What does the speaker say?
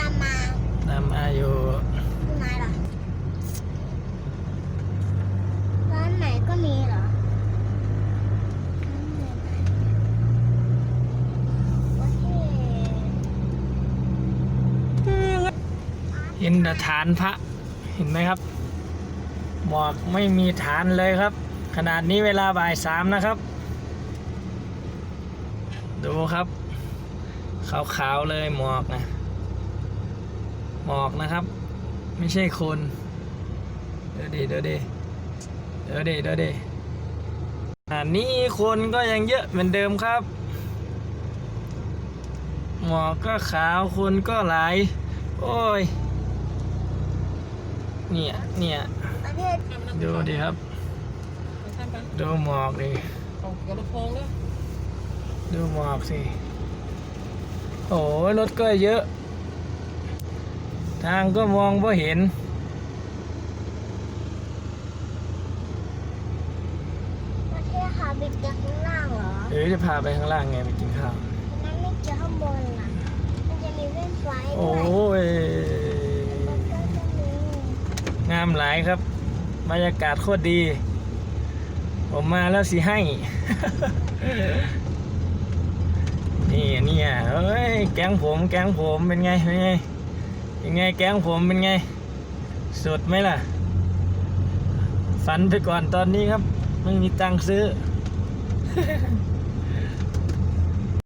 ตามมาตามมาอยู่ที่ไหนเหรอร้านไหนก็มีเหรอโอเคเห็นแต่ฐานพระเห็นไหมครับหมอกไม่มีฐานเลยครับ ขนาดนี้เวลาบ่ายสามนะครับ ดูครับขาวๆเลยหมอกนะ หมอกนะครับ ไม่ใช่คน เดี๋ยวดิเดี๋ยวดิเดี๋ยวดิเดี๋ยวดิอันนี้คนก็ยังเยอะเหมือนเดิมครับ หมอกก็ขาวคนก็หลาย โอ้ย เนี่ยเนี่ยดูดิครับ ดูหมอกดิดูหมอกสิ โอ้ยรถก็เยอะ ทางก็มองไม่เห็น ประเทศค่ะบิดจากข้างล่างเหรอเดี๋ยวจะพาไปข้างล่างไงไปกินข้าวนั้นไม่เกี่ยวข้างบนล่ะ มันจะมีเส้นไฟโอ้ด้วยยมันก็จะมีงามหลายครับ บรรยากาศโคตรดี ผมมาแล้วสิให้ นี่เนี่ยเอ้ย แก๊งผม แก๊งผมเป็นไง เป็นไง ยังไงแก๊งผมเป็นไง สุดไหมล่ะ ฝันไปก่อนตอนนี้ครับ ไม่มีตังค์ซื้อ